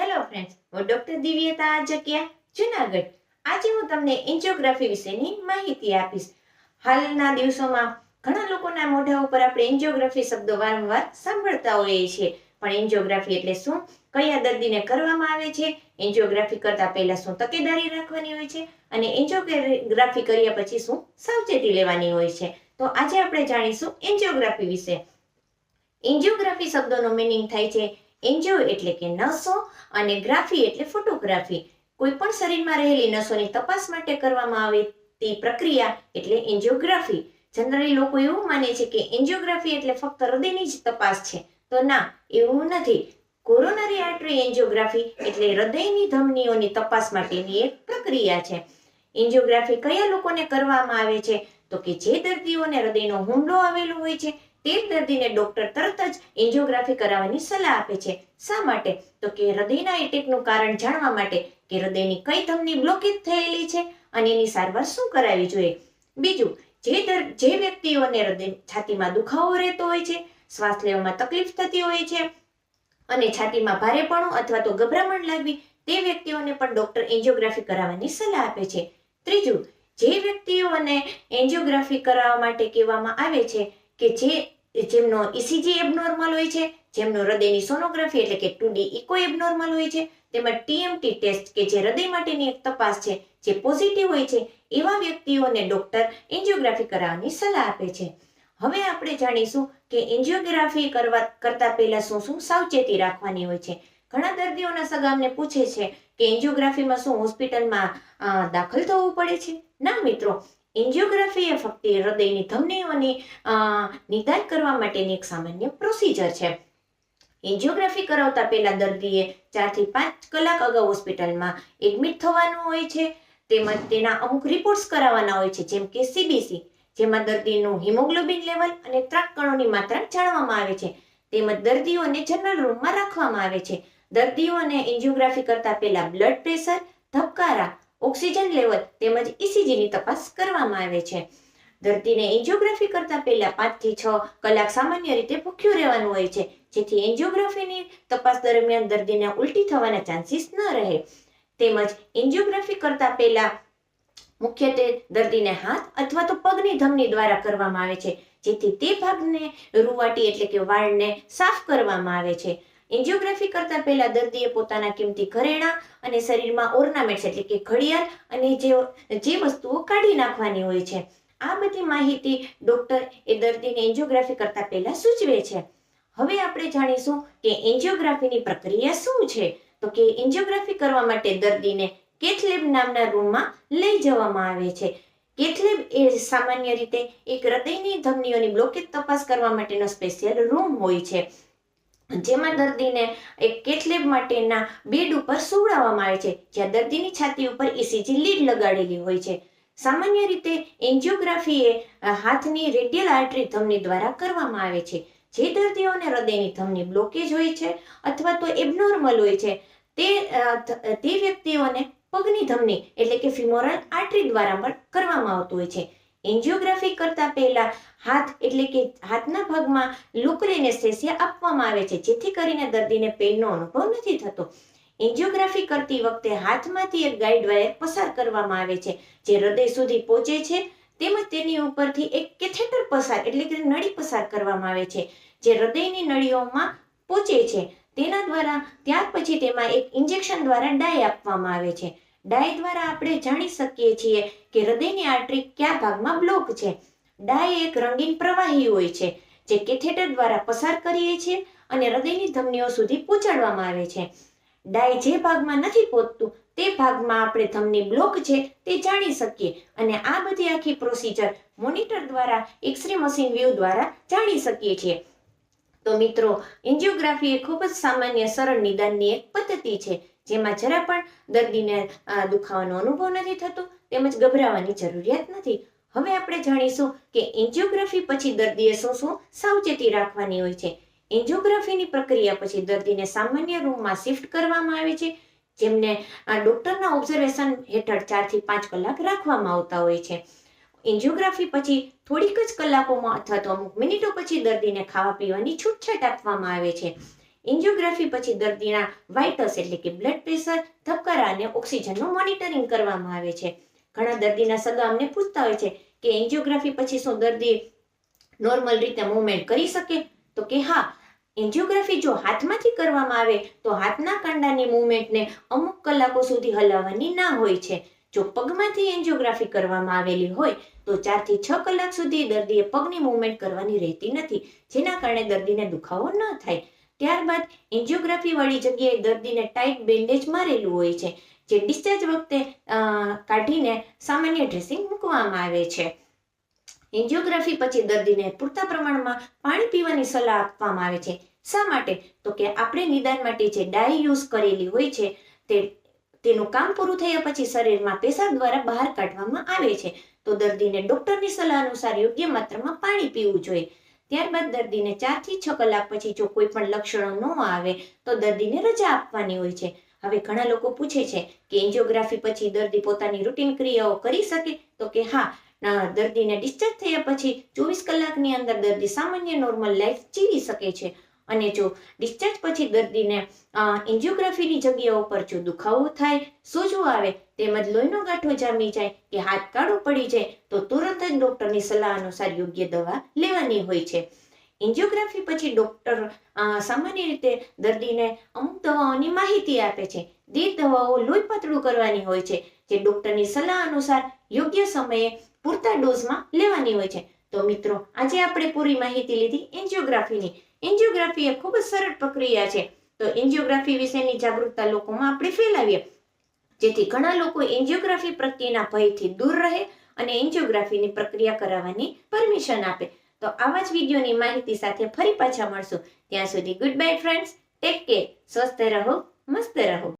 Hello friends હું doctor Divyata Jagya Junagadh. આજે હું તમને એન્જિયોગ્રાફી વિશેની માહિતી આપીશ. હાલના દિવસોમાં ઘણા લોકોના મોઢા ઉપર આપણે એન્જિયોગ્રાફી શબ્દો વારંવાર સાંભળતા હોઈએ છીએ. પણ એન્જિયોગ્રાફી એટલે શું? કયા દર્દીને કરવામાં આવે છે? એન્જિયોગ્રાફી કરતા પહેલા શું તકેદારી રાખવાની હોય છે? અને એન્જિયોગ્રાફી કર્યા પછી શું સાવચેતી લેવાની હોય છે? તો આજે આપણે જાણીશું એન્જિયોગ્રાફી વિશે. એન્જિયોગ્રાફી શબ્દોનો મિનિંગ થાય છે એન્જિયો એટલે કે નસો અને ગ્રાફી એટલે ફોટોગ્રાફી કોઈ પણ શરીરમાં રહેલી નસોની તપાસ માટે કરવામાં આવતી પ્રક્રિયા એટલે એન્જિયોગ્રાફી જનરલી લોકો એવું માને છે કે એન્જિયોગ્રાફી એટલે ફક્ત હૃદયની જ તપાસ છે. તો ના, એવું નથી. કોરોનરી આર્ટરી એન્જિયોગ્રાફી એટલે હૃદયની ધમનીઓની તપાસ માટેની એક પ્રક્રિયા છે. એન્જિયોગ્રાફી કયા લોકોને કરવામાં આવે છે? તો કે જે દર્દીઓને હૃદયનો હુમલો આવેલો હોય છે તે દર્દીને ડોક્ટર તરત જ એન્જિયોગ્રાફી કરાવવાની સલાહ આપે છે. શા માટે? તો કે હૃદયના એટેકનું કારણ જાણવા માટે કે હૃદયની કઈ ધમની બ્લોકેજ થયેલી છે અને એની સારવાર શું કરાવવી જોઈએ? બીજું, જે દર, જે વ્યક્તિઓને હૃદય છાતીમાં દુખાવો રહેતો હોય છે, શ્વાસ લેવામાં તકલીફ થતી હોય છે અને છાતીમાં ભારેપણું અથવા તો ગભરામણ લાગવી, તે વ્યક્તિઓને પણ ડોક્ટર એન્જિયોગ્રાફી કરાવવાની સલાહ આપે છે. ત્રીજું, જે વ્યક્તિઓને એન્જિયોગ્રાફી કરાવવા માટે કહેવામાં આવે છે કે જે, જેમનો ઇસીજી એબનોર્મલ હોય છે, જેમનો હૃદયની સોનોગ્રાફી એટલે કે ટુડી ઇકો એબનોર્મલ હોય છે, તેમજ ટીએમટી ટેસ્ટ કે જે હૃદય માટેની એક તપાસ છે, જે પોઝિટિવ હોય છે, એવા વ્યક્તિઓને ડોક્ટર એન્જિયોગ્રાફી કરાવવાની સલાહ આપે છે. હવે આપણે જાણીશું કે એન્જિયોગ્રાફી કરવા, કરતા પહેલા શું શું સાવચેતી રાખવાની હોય છે. ઘણા દર્દીઓના સગામને પૂછે છે કે એન્જિયોગ્રાફીમાં શું હોસ્પિટલમાં દાખલ થવું પડે છે? ના મિત્રો એન્જિયોગ્રાફી એ ફક્ત હૃદયની ધમનીઓની નિદાન કરવા માટેની એક સામાન્ય પ્રોસિજર છે. એન્જિયોગ્રાફી કરાવતા પહેલાં દર્દીએ ચારથી પાંચ કલાક અગાઉ હોસ્પિટલમાં એડમિટ થવાનું હોય છે. તેમજ તેના અમુક રિપોર્ટ્સ કરાવવાના હોય છે, જેમ કે સીબીસી જેમાં દર્દીનું હિમોગ્લોબિન લેવલ અને ત્રાક કણોની માત્રા જાણવામાં આવે છે. તેમજ દર્દીઓને જનરલ રૂમમાં રાખવામાં આવે છે. દર્દીઓને એન્જિયોગ્રાફી કરતા પહેલા બ્લડ પ્રેશર ધબકારા ઓક્સિજન લેવલ તેમજ ઇસીજીની તપાસ કરવામાં આવે છે. દર્દીને એન્જિયોગ્રાફી કરતા પહેલા પાંચથી છ કલાક સામાન્ય રીતે ભૂખ્યું રહેવાનું હોય છે, જેથી એન્જિયોગ્રાફીની તપાસ દરમિયાન દર્દીને ઉલટી થવાના ચાન્સીસ ન રહે. તેમજ એન્જિયોગ્રાફી કરતા પહેલા મુખ્યત્વે દર્દીને હાથ અથવા તો પગની ધમની દ્વારા કરવામાં આવે છે, જેથી તે ભાગને રૂવાટી એટલે કે વાળને સાફ કરવામાં આવે છે. એન્જિયોગ્રાફી કરતા પહેલા દર્દીએ પોતાના કિંમતી ઘરેણાં અને શરીરમાં ઓર્નામેન્ટ્સ એટલે કે ઘડિયાળ અને જે જે વસ્તુઓ કાઢી નાખવાની હોય છે. આ બધી માહિતી ડોક્ટર એ દર્દીને એન્જિયોગ્રાફી કરતા પહેલા સૂચવે છે. હવે આપણે જાણીશું કે એન્જિયોગ્રાફીની પ્રક્રિયા શું છે? તો કે એન્જિયોગ્રાફી કરવા માટે દર્દીને કેથલેબ નામના રૂમમાં લઈ જવામાં આવે છે. કેથલેબ એ સામાન્ય રીતે એક હૃદયની ધમનીઓની બ્લોકેજ તપાસ કરવા માટેનો સ્પેશિયલ રૂમ હોય છે. જેમાં દર્દીને એક કેથલેબ માટેના બેડ ઉપર સુવડાવવામાં આવે છે, જ્યાં દર્દીની છાતી ઉપર ઇસીજી લીડ લગાડેલી હોય છે. સામાન્ય રીતે એન્જિયોગ્રાફી એ હાથની રેડિયલ આર્ટરી ધમની દ્વારા કરવામાં આવે છે. જે દર્દીઓને હૃદયની ધમની બ્લોકેજ હોય છે અથવા તો એબનોર્મલ હોય છે, તે તે વ્યક્તિઓને પગની ધમની એટલે કે ફિમોરલ આર્ટરી દ્વારા પણ કરવામાં આવતું હોય છે. એન્જિયોગ્રાફી કરતા પહેલા હાથ એટલે કે હાથના ભાગમાં લોકલ એનેસ્થેસિયા આપવામાં આવે છે. જેથી કરીને દર્દીને પેઇનનો અનુભવ નથી થતો. એન્જિયોગ્રાફી કરતી વખતે હાથમાંથી એક ગાઈડ વાયર પસાર કરવામાં આવે છે, જે હૃદય સુધી પહોંચે છે. તેમજ તેની ઉપરથી એક કેથેટર પસાર એટલે કે નળી પસાર કરવામાં આવે છે, જે હૃદયની નળીઓમાં પહોંચે છે. તેના દ્વારા ત્યાર પછી તેમાં એક ઇન્જેક્શન દ્વારા ડાય આપવામાં આવે છે. ડાય દ્વારા આપણે જાણી શકીએ છીએ કે હૃદયની આર્ટરી કયા ભાગમાં બ્લોક છે. ડાય એક રંગીન પ્રવાહી હોય છે, જે કેથેટર દ્વારા પસાર કરીએ છીએ અને હૃદયની ધમનીઓ સુધી પહોંચાડવામાં આવે છે. ડાય જે ભાગમાં નથી પહોંચતું, તે ભાગમાં આપણે ધમની બ્લોક છે તે જાણી શકીએ અને આ બધી આખી પ્રોસિજર મોનિટર દ્વારા એક્સરે મશીન વ્યૂ દ્વારા જાણી શકીએ છીએ. તો મિત્રો એન્જિયોગ્રાફી એ ખૂબ જ સામાન્ય, સરળ નિદાનની એક પદ્ધતિ છે. જેમાં જરા પણ દર્દીને દુખાવાનો અનુભવ નથી થતો, તેમજ ગભરાવાની જરૂરિયાત નથી. હવે આપણે જાણીશું કે એન્જિયોગ્રાફી પછી દર્દીએ શું શું સાવચેતી રાખવાની હોય છે. એન્જિયોગ્રાફીની પ્રક્રિયા પછી દર્દીને સામાન્ય રૂમમાં શિફ્ટ કરવામાં આવે છે, જેમને ડોક્ટરના ઓબ્ઝર્વેશન હેઠળ ચારથી પાંચ કલાક રાખવામાં આવતા હોય છે. એન્જિયોગ્રાફી પછી થોડીક જ કલાકોમાં અથવા તો અમુક મિનિટો પછી દર્દીને ખાવા પીવાની છૂટછાટ આપવામાં આવે છે. એન્જિયોગ્રાફી પછી દર્દીના વાઇટસ એટલે કે બ્લડ પ્રેશર, ધબકારા અને ઓક્સિજનનું મોનિટરિંગ કરવામાં આવે છે. ઘણા દર્દીના સગા અમને પૂછતા હોય છે કે એન્જિયોગ્રાફી પછી શું દર્દી નોર્મલ રીતે મૂવમેન્ટ કરી શકે? તો કે હા, એન્જિયોગ્રાફી જો હાથમાંથી કરવામાં આવે, તો હાથના કાંડાની મૂવમેન્ટને અમુક કલાકો સુધી હલાવવાની ના હોય છે. જો પગમાંથી એન્જિયોગ્રાફી કરવામાં આવેલી હોય, તો ચારથી છ કલાક સુધી દર્દીએ પગની મૂવમેન્ટ કરવાની રહેતી નથી, જેના કારણે દર્દીને દુખાવો ન થાય. ત્યારબાદ એન્જિયોગ્રાફી વાળી જગ્યાએ દર્દીને ટાઈટ બેન્ડેજ મારેલું હોય છે, જે ડિસ્ચાર્જ વખતે કાઢીને સામાન્ય ડ્રેસિંગ મૂકવામાં આવે છે. એન્જિયોગ્રાફી પછી દર્દીને પૂરતા પ્રમાણમાં પાણી પીવાની સલાહ આપવામાં આવે છે. શા માટે? તો કે આપણે નિદાન માટે જે ડાય યુઝ કરેલી હોય છે, તે, તેનું કામ પૂરું થયા પછી શરીરમાં પેશાબ દ્વારા બહાર કાઢવામાં આવે છે. તો દર્દીને ડોક્ટરની સલાહ અનુસાર યોગ્ય માત્રામાં પાણી પીવું જોઈએ. ત્યારબાદ દર્દીને ચારથી છ કલાક પછી જો કોઈ પણ લક્ષણો ન આવે, તો દર્દીને રજા આપવાની હોય છે. હવે ઘણા લોકો પૂછે છે કે એન્જિયોગ્રાફી પછી દર્દી પોતાની રૂટીન ક્રિયાઓ કરી શકે? તો કે હા દર્દીને ડિસ્ચાર્જ થયા પછી ચોવીસ કલાકની અંદર દર્દી સામાન્ય નોર્મલ લાઈફ જીવી શકે છે. અને જો ડિસ્ચાર્જ પછી દર્દીને એન્જિયોગ્રાફીની જગ્યાઓ પર જો દુખાવો થાય, સોજો આવે તેમજ લોહીનો ગાંઠો જામી જાય, કે હાથ કાળો પડી જાય, તો તુરંત જ ડોક્ટરની સલાહ અનુસાર યોગ્ય દવા લેવાની હોય છે. એન્જિયોગ્રાફી પછી ડોક્ટર સામાન્ય રીતે દર્દીને અમુક દવાઓની માહિતી આપે છે. તે દવાઓ લોહી પાતળું કરવાની હોય છે, જે ડોક્ટરની સલાહ અનુસાર યોગ્ય સમયે પૂરતા ડોઝમાં લેવાની હોય છે. તો મિત્રો, આજે આપણે પૂરી માહિતી લીધી એન્જિયોગ્રાફીની. એન્જિયોગ્રાફી એ ખૂબ જ સરળ પ્રક્રિયા છે. તો એન્જિયોગ્રાફી વિશેની જાગૃતતા લોકોમાં આપણે ફેલાવીએ. જેથી ઘણા લોકો એન્જિયોગ્રાફી પ્રત્યેના ભયથી દૂર રહે અને એન્જિયોગ્રાફીની પ્રક્રિયા કરાવવાની પરમિશન આપે. તો આવા જ વિડીયોની માહિતી સાથે ફરી પાછા મળશું. ત્યાં સુધી good bye friends take care સ્વસ્થ રહો, મસ્ત રહો.